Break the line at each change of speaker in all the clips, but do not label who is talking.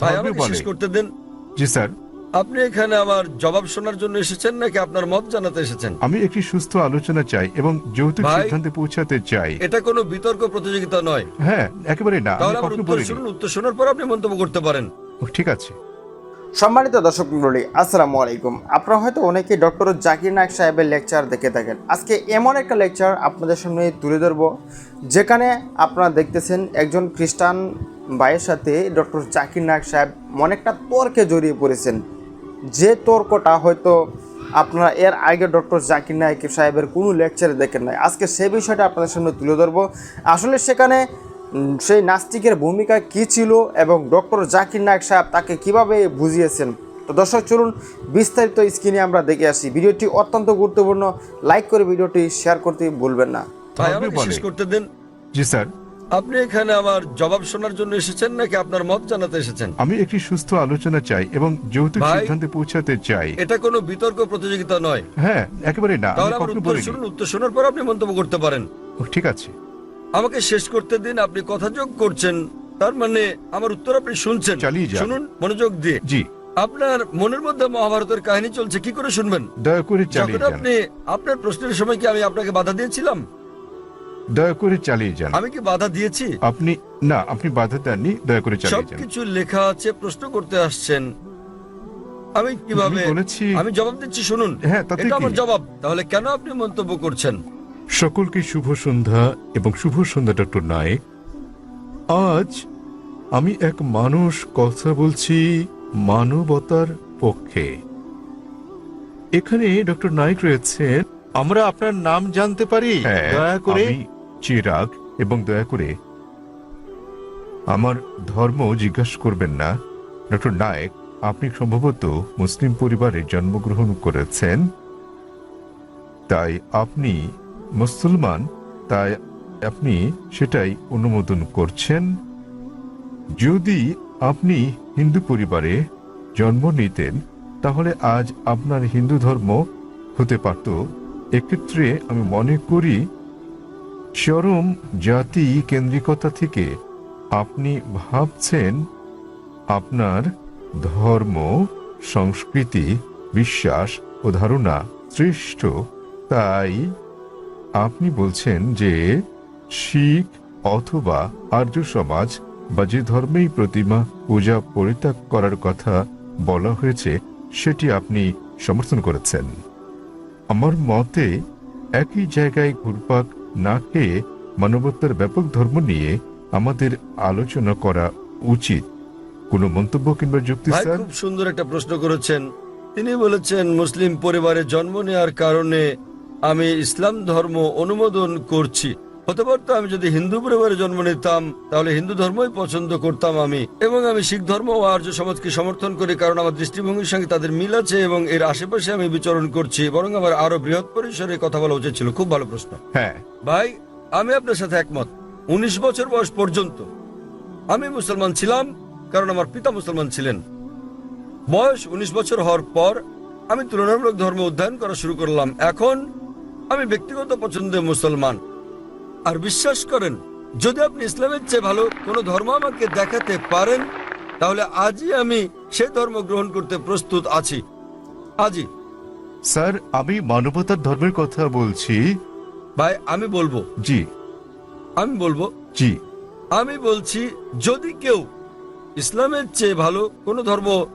ভাই আমাকে শেষ করতে দিন।
জি স্যার।
আপনি এখানে আমার জবাব শোনার জন্য এসেছেন নাকি আপনার মত জানাতে এসেছেন?
আমি একটি সুস্থ আলোচনা চাই এবং যৌতুক
ভাই-
সিদ্ধান্তে পৌঁছাতে চাই।
এটা কোনো বিতর্ক প্রতিযোগিতা নয়।
হ্যাঁ একেবারে না। আমি
তাহলে আমার
কখনো
উত্তর
বলিনি।
শুনুন উত্তর শোনার পর আপনি মন্তব্য করতে পারেন।
ঠিক আছে।
সম্মানিত দর্শক মণ্ডলী, আসসালামু আলাইকুম। আপনারা হয়তো অনেকেই ডক্টর জাকির নায়ক সাহেবের লেকচার দেখে থাকেন। আজকে এমন একটা লেকচার আপনাদের সামনে তুলে ধরব, যেখানে আপনারা দেখতেছেন একজন খ্রিস্টান ভাইয়ের সাথে ডক্টর জাকির নায়ক সাহেব অনেকটা তর্কে জড়িয়ে পড়েছেন। যে তর্কটা হয়তো আপনারা এর আগে ডক্টর জাকির নায়ক সাহেবের কোনো লেকচারে দেখেন নাই। আজকে সেই বিষয়টা আপনাদের সামনে তুলে ধরবো। আসলে সেখানে সেই নাস্তিকের ভূমিকা কি ছিল এবং ডক্টর জাকির নায়ক সাহেব তাকে কীভাবে বুঝিয়েছেন? তো দর্শক চলুন বিস্তারিত স্ক্রিনে আমরা দেখে আসি। ভিডিওটি অত্যন্ত গুরুত্বপূর্ণ। লাইক করে ভিডিওটি শেয়ার করতে ভুলবেন না।
শেষ করতে দিন।
জি স্যার।
আপনি এখানে আমার জবাব শোনার জন্য এসেছেন নাকি আপনার মত জানাতে এসেছেন?
আমি একটি সুস্থ আলোচনা চাই এবং যৌতুক সিদ্ধান্তে পৌঁছাতে চাই।
এটা কোনো বিতর্ক প্রতিযোগিতা নয়।
হ্যাঁ একেবারে না।
তাহলে আমার উত্তর শুনুন উত্তর শোনার পর আপনি মন্তব্য করতে পারেন।
ঠিক আছে।
আমাকে শেষ করতে দিন আপনি কথা যোগ করছেন। তার মানে আমার উত্তর আপনি শুনছেন। শুনুন মনোযোগ দিয়ে।
জি।
আপনার মনের মধ্যে মহাভারতের কাহিনী চলছে কি করে শুনবেন?
দয়া করে চালিয়ে
যখন
যান।
আপনি আপনার প্রশ্নের সময় কি আমি আপনাকে বাধা দিয়েছিলাম?
দয়া করে চালিয়ে যান।
আমি কি বাধা দিয়েছি?
আপনি না আপনি বাধা দেননি। দয়া করে চালিয়ে যান।
সবকিছু লেখা আছে প্রশ্ন করতে আসছেন। আমি কীভাবে
আমি
জবাব দিচ্ছি শুনুন।
হ্যাঁ,
এটা আমার জবাব। তাহলে কেন আপনি মন্তব্য করছেন?
সকলকে শুভ সন্ধ্যা এবং শুভ সন্ধ্যা ডক্টর নায়ক। আজ আমি এক মানুষ কথা বলছি মানবতার পক্ষে। এখানে ডক্টর নায়ক রয়েছেন।
আমরা আপনার নাম জানতে পারি।
হ্যাঁ,
দয়া করে
আমি চিরাগ এবং দয়া করে আমার ধর্ম জিজ্ঞাসা করবেন না। ডক্টর নায়ক আপনি সম্ভবত মুসলিম পরিবারে জন্মগ্রহণ করেছেন। তাই আপনি মুসলমান, তাই আপনি সেটাই অনুমোদন করছেন। যদি আপনি হিন্দু পরিবারে জন্ম নিতেন, তাহলে আজ আপনার হিন্দু ধর্ম হতে পারত। এক্ষেত্রে আমি মনে করি, চরম জাতি কেন্দ্রিকতা থেকে আপনি ভাবছেন, আপনার ধর্ম, সংস্কৃতি, বিশ্বাস ও ধারণা শ্রেষ্ঠ তাই আপনি বলছেন যে শিখ অথবা আর্য সমাজ বা যে ধর্মেই প্রতিমা পূজা পরিত্যাগ করার কথা বলা হয়েছে সেটি আপনি সমর্থন করেছেন। আমার মতে একই জায়গায় ঘুরপাক না খেয়ে মানবতার ব্যাপক ধর্ম নিয়ে আমাদের আলোচনা করা উচিত। কোনো মন্তব্য কিংবা যুক্তি স্যার?
খুব সুন্দর একটা প্রশ্ন করেছেন। তিনি বলেছেন মুসলিম পরিবারে জন্ম নেওয়ার কারণে আমি ইসলাম ধর্ম অনুমোদন করছি। হতে পারতো আমি যদি হিন্দু পরিবারে জন্ম নিতাম তাহলে হিন্দু ধর্মই পছন্দ করতাম আমি। এবং আমি শিখ ধর্ম ও আর্য সমাজকে সমর্থন করি কারণ আমার দৃষ্টিভঙ্গির সঙ্গে তাদের মিল আছে এবং এর আশেপাশে আমি বিচরণ করছি। বরং আমার আরও বৃহৎ পরিসরে কথা বলা উচিত ছিল। খুব ভালো প্রশ্ন।
হ্যাঁ।
ভাই আমি আপনার সাথে একমত। উনিশ বছর বয়স পর্যন্ত আমি মুসলমান ছিলাম কারণ আমার পিতা মুসলমান ছিলেন। বয়স উনিশ বছর হওয়ার পর আমি তুলনামূলক ধর্ম অধ্যয়ন করা শুরু করলাম। এখন আমি ব্যক্তিগত পছন্দে মুসলমান। আর বিশ্বাস করেন যদি আপনি ইসলামের চেয়ে ভালো কোনো ধর্ম আমাকে দেখাতে পারেন তাহলে আজই আমি সে ধর্ম গ্রহণ করতে প্রস্তুত আছি। আজই।
স্যার আমি মানবতার ধর্মের কথা বলছি।
ভাই আমি বলব।
জি।
আমি বলব।
জি।
আমি বলছি যদি কেউ ইসলামের চেয়ে ভালো কোনো ধর্ম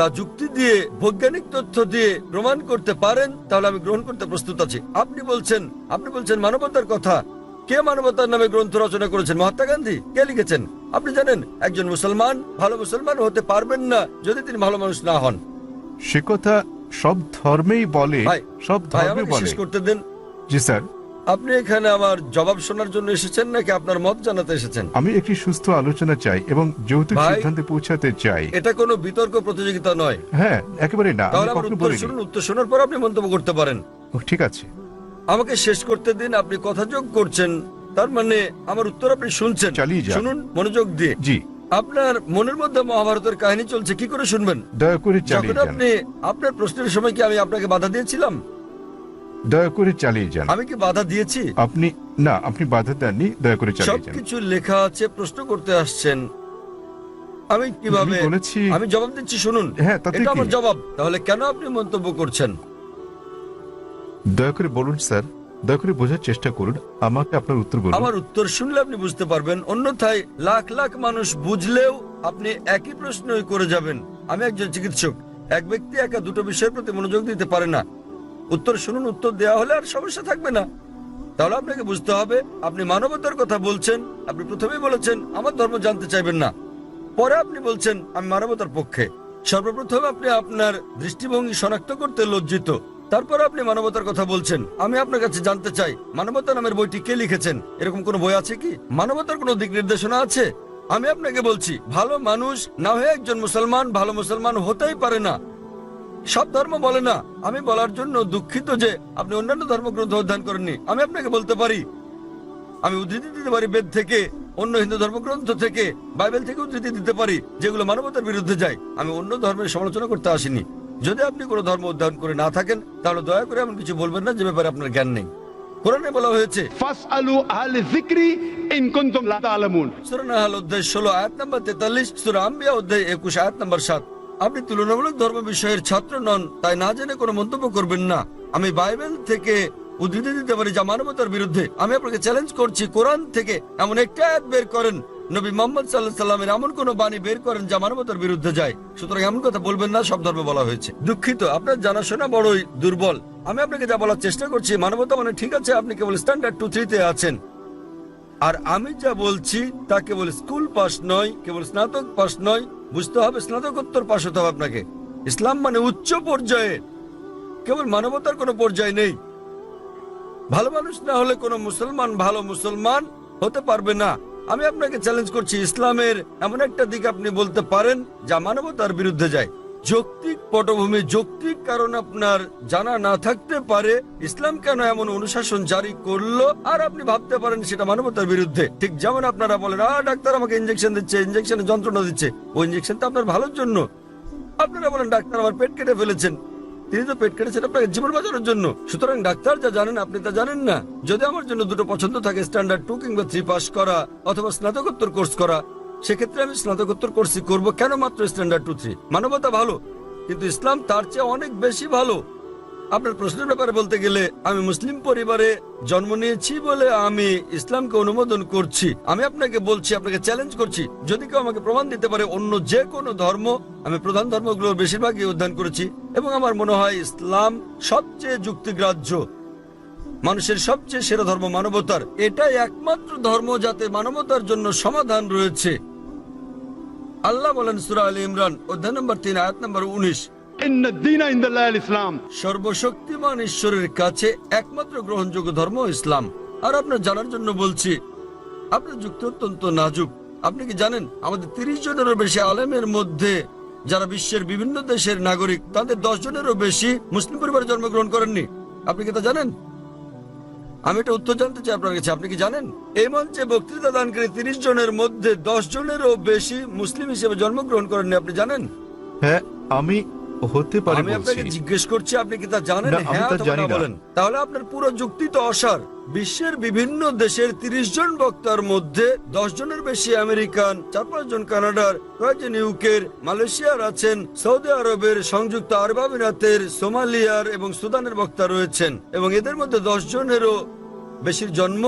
তা যুক্তি দিয়ে বৈজ্ঞানিক তথ্য দিয়ে প্রমাণ করতে পারেন তাহলে আমি গ্রহণ করতে প্রস্তুত আছি। আপনি বলছেন আপনি বলছেন মানবতার কথা। কে মানবতার নামে গ্রন্থ রচনা করেছেন? মহাত্মা গান্ধী? কে লিখেছেন? আপনি জানেন একজন মুসলমান ভালো মুসলমান হতে পারবেন না যদি তিনি ভালো মানুষ না হন।
সে কথা সব ধর্মেই বলে সব ধর্মে বলে।
করতে দিন।
জি স্যার।
আপনি এখানে আমার জবাব শোনার জন্য এসেছেন নাকি আপনার মত জানাতে এসেছেন?
আমি একটি সুস্থ আলোচনা চাই এবং যৌতুক
ভাই-
সিদ্ধান্তে পৌঁছাতে চাই।
এটা কোনো বিতর্ক প্রতিযোগিতা নয়।
হ্যাঁ একেবারে না আমি
তাহলে আমার
কখনো
উত্তর
বলিনি।
শুনুন উত্তর শোনার পর আপনি মন্তব্য করতে পারেন।
ও, ঠিক আছে।
আমাকে শেষ করতে দিন আপনি কথা যোগ করছেন তার মানে আমার উত্তর আপনি শুনছেন।
চালিয়ে যান।
শুনুন মনোযোগ দিয়ে।
জি।
আপনার মনের মধ্যে মহাভারতের কাহিনী চলছে কি করে শুনবেন?
দয়া করে চালিয়ে
যখন
যান।
আপনি আপনার প্রশ্নের সময় কি আমি আপনাকে বাধা দিয়েছিলাম?
দয়া করে চালিয়ে যান।
আমি কি বাধা দিয়েছি?
আপনি না আপনি বাধা দেননি দয়া করে চালিয়ে যান।
সবকিছু লেখা আছে প্রশ্ন করতে আসছেন। আমি কীভাবে
বলেছি
আমি জবাব দিচ্ছি শুনুন।
হ্যাঁ, তাতে
এটা আমার জবাব। তাহলে কেন আপনি মন্তব্য করছেন?
দয়া করে বলুন স্যার দয়া করে বোঝার চেষ্টা করুন আমাকে আপনার উত্তর বলুন।
আমার উত্তর শুনলে আপনি বুঝতে পারবেন। অন্যথায় লাখ লাখ মানুষ বুঝলেও আপনি একই প্রশ্নই করে যাবেন। আমি একজন চিকিৎসক। এক ব্যক্তি একা দুটো বিষয়ের প্রতি মনোযোগ দিতে পারে না। উত্তর শুনুন, উত্তর দেওয়া হলে আর সমস্যা থাকবে না। তাহলে আপনাকে বুঝতে হবে, আপনি মানবতার কথা বলছেন, আপনি প্রথমেই বলেছেন, আমার ধর্ম জানতে চাইবেন না। পরে আপনি বলছেন, আমি মানবতার পক্ষে। সর্বপ্রথম আপনি আপনার দৃষ্টিভঙ্গি শনাক্ত করতে লজ্জিত। তারপর আপনি মানবতার কথা বলছেন, আমি আপনার কাছে জানতে চাই, মানবতা নামের বইটি কে লিখেছেন? এরকম কোনো বই আছে কি? মানবতার কোনো দিক নির্দেশনা আছে? আমি আপনাকে বলছি, ভালো মানুষ না হয়ে একজন মুসলমান, ভালো মুসলমান হতেই পারে না। সব ধর্ম বলে না। আমি বলার জন্য দুঃখিত যে আপনি অন্যান্য ধর্মগ্রন্থ অধ্যয়ন করেননি। আমি আপনাকে বলতে পারি আমি উদ্ধৃতি দিতে পারি বেদ থেকে অন্য হিন্দু ধর্মগ্রন্থ থেকে বাইবেল থেকে উদ্ধৃতি দিতে পারি যেগুলো মানবতার বিরুদ্ধে যায়। আমি অন্য ধর্মের সমালোচনা করতে আসিনি। যদি আপনি কোনো ধর্ম অধ্যয়ন করে না থাকেন তাহলে দয়া করে এমন কিছু বলবেন না যে ব্যাপারে আপনার জ্ঞান নেই। কোরআনে বলা হয়েছে সূরা নাহাল অধ্যায় আয়াত নাম্বার সূরা আম্বিয়া অধ্যায় একুশ আয়াত নাম্বার সাত। আপনি তুলনামূলক ধর্ম বিষয়ের ছাত্র নন, তাই না জেনে কোনো মন্তব্য করবেন না। আমি বাইবেল থেকে উদ্ধৃতি দিতে পারি যা মানবতার বিরুদ্ধে। আমি আপনাকে চ্যালেঞ্জ করছি, কোরআন থেকে এমন একটা আয়াত বের করেন। নবী মোহাম্মদ সাল্লাহ সাল্লামের এমন কোন বাণী বের করেন যা মানবতার বিরুদ্ধে যায়। সুতরাং এমন কথা বলবেন না, সব ধর্মে বলা হয়েছে। দুঃখিত, আপনার জানাশোনা বড়ই দুর্বল। আমি আপনাকে যা বলার চেষ্টা করছি, মানবতা মানে ঠিক আছে, আপনি কেবল স্ট্যান্ডার্ড টু থ্রিতে আছেন। আর আমি যা বলছি তা কেবল স্কুল পাস নয়, কেবল স্নাতক পাস নয় বুঝতে হবে, স্নাতকোত্তর পাশ হতে হবে আপনাকে। ইসলাম মানে উচ্চ পর্যায়ে। কেবল মানবতার কোনো পর্যায় নেই। ভালো মানুষ না হলে কোনো মুসলমান ভালো মুসলমান হতে পারবে না। আমি আপনাকে চ্যালেঞ্জ করছি, ইসলামের এমন একটা দিক আপনি বলতে পারেন যা মানবতার বিরুদ্ধে যায়। যৌক্তিক পটভূমি, যৌক্তিক কারণ আপনার জানা না থাকতে পারে। ইসলাম কেন এমন অনুশাসন জারি করল? আর আপনি ভাবতে পারেন সেটা মানবতার বিরুদ্ধে। ঠিক যেমন আপনারা বলেন আ ডাক্তার আমাকে ইঞ্জেকশন দিচ্ছে ইঞ্জেকশনে যন্ত্রণা দিচ্ছে। ওই ইঞ্জেকশন তো আপনার ভালোর জন্য। আপনারা বলেন, ডাক্তার আমার পেট কেটে ফেলেছেন। তিনি তো পেট কেটেছেন আপনাকে জীবন বাঁচানোর জন্য। সুতরাং ডাক্তার যা জানেন, আপনি তা জানেন না। যদি আমার জন্য দুটো পছন্দ থাকে স্ট্যান্ডার্ড টু কিংবা থ্রি পাস করা, অথবা স্নাতকোত্তর কোর্স করা সেক্ষেত্রে আমি স্নাতকোত্তর কোর্সই করব। কেন মাত্র স্ট্যান্ডার্ড টু থ্রি মানবতা ভালো, কিন্তু ইসলাম তার চেয়ে অনেক বেশি ভালো। আপনার প্রশ্নের ব্যাপারে বলতে গেলে, আমি মুসলিম পরিবারে জন্ম নিয়েছি বলে আমি ইসলামকে অনুমোদন করছি। আমি আপনাকে বলছি, আপনাকে চ্যালেঞ্জ করছি, যদি কেউ আমাকে প্রমাণ দিতে পারে অন্য যে কোনো ধর্ম, আমি প্রধান ধর্মগুলোর বেশিরভাগই অধ্যয়ন করেছি, এবং আমার মনে হয় ইসলাম সবচেয়ে যুক্তিগ্রাহ্য, মানুষের সবচেয়ে সেরা ধর্ম মানবতার। এটাই একমাত্র ধর্ম যাতে মানবতার জন্য সমাধান রয়েছে। আল্লাহ বলেন সুরা আলী ইমরান অধ্যায় নম্বর তিন আয়াত নম্বর উনিশ।
ইসলাম।
সর্বশক্তিমান ঈশ্বরের কাছে একমাত্র গ্রহণযোগ্য ধর্ম ইসলাম। আর আপনার জানার জন্য বলছি আপনার যুক্তি অত্যন্ত নাজুক। আপনি কি জানেন আমাদের তিরিশ জনেরও বেশি আলেমের মধ্যে যারা বিশ্বের বিভিন্ন দেশের নাগরিক তাদের দশ জনেরও বেশি মুসলিম পরিবারে জন্মগ্রহণ করেননি। আপনি কি তা জানেন? আমি একটা উত্তর জানতে চাই আপনার কাছে আপনি কি জানেন? এই মঞ্চে বক্তৃতা দানকারী তিরিশ জনের মধ্যে দশ জনেরও বেশি মুসলিম হিসেবে জন্মগ্রহণ করেননি আপনি জানেন?
হ্যাঁ আমি হতে পারি
আমি আপনাকে জিজ্ঞেস করছি আপনি কি তা জানেন? হ্যাঁ অথবা। বলেন। তাহলে আপনার পুরো যুক্তি তো অসার। বিশ্বের বিভিন্ন দেশের তিরিশ জন বক্তার মধ্যে দশ জনের বেশি আমেরিকান, চার পাঁচ জন কানাডার কয়েকজন ইউকের, মালয়েশিয়ার আছেন, সৌদি আরবের সংযুক্ত আরব আমিরাতের, সোমালিয়ার এবং সুদানের বক্তা রয়েছেন এবং এদের মধ্যে দশ জনেরও বেশির জন্ম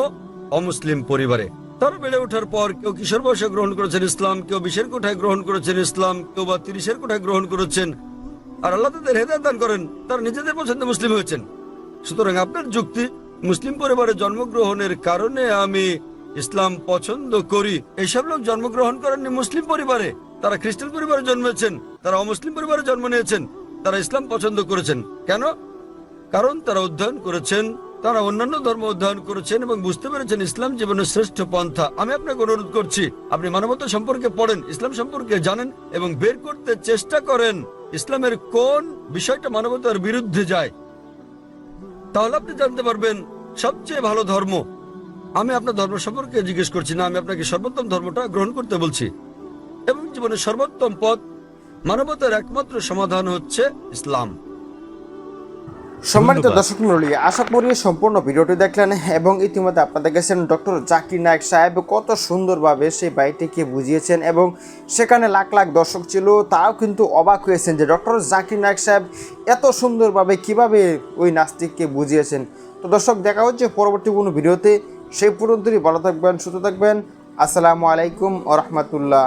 অমুসলিম পরিবারে। তারা বেড়ে ওঠার পর কেউ কিশোর বয়সে গ্রহণ করেছেন ইসলাম, কেউ বিশের কোঠায় গ্রহণ করেছেন ইসলাম, কেউ বা তিরিশের কোঠায় গ্রহণ করেছেন। আর আল্লাহ তাদের হেদায়ত দান করেন, তারা নিজেদের পছন্দে মুসলিম হয়েছেন। সুতরাং আপনার যুক্তি মুসলিম পরিবারে জন্মগ্রহণের কারণে আমি ইসলাম পছন্দ করি। এসব লোক জন্মগ্রহণ করেননি মুসলিম পরিবারে। তারা খ্রিস্টান পরিবারে জন্মেছেন, তারা অমুসলিম পরিবারে জন্ম নিয়েছেন, তারা ইসলাম পছন্দ করেছেন। কেন? কারণ তারা অধ্যয়ন করেছেন, তারা অন্যান্য ধর্ম অধ্যয়ন করেছেন এবং বুঝতে পেরেছেন ইসলাম জীবনের শ্রেষ্ঠ পন্থা। আমি আপনাকে অনুরোধ করছি, আপনি মানবতা সম্পর্কে পড়েন, ইসলাম সম্পর্কে জানেন এবং বের করতে চেষ্টা করেন। ইসলামের কোন বিষয়টা মানবতার বিরুদ্ধে যায় তাহলে আপনি জানতে পারবেন, সবচেয়ে ভালো ধর্ম। আমি আপনার ধর্ম সম্পর্কে জিজ্ঞেস করছি না, আমি আপনাকে সর্বোত্তম ধর্মটা গ্রহণ করতে বলছি। এবং জীবনের সর্বোত্তম পথ, মানবতার একমাত্র সমাধান হচ্ছে ইসলাম।
সম্মানিত দর্শক মন্ডলী আশা করি সম্পূর্ণ ভিডিওটি দেখলেন এবং ইতিমধ্যে আপনারা দেখেছেন ডক্টর জাকির নায়ক সাহেব কত সুন্দরভাবে সেই বাড়িটিকে বুঝিয়েছেন এবং সেখানে লাখ লাখ দর্শক ছিল তাও কিন্তু অবাক হয়েছেন যে ডক্টর জাকির নায়ক সাহেব এত সুন্দরভাবে কীভাবে ওই নাস্তিককে বুঝিয়েছেন। তো দর্শক দেখা হচ্ছে পরবর্তী কোনো ভিডিওতে সেই পর্যন্তই ভালো থাকবেন সুস্থ থাকবেন। আসসালামু আলাইকুম ও রহমতুল্লাহ।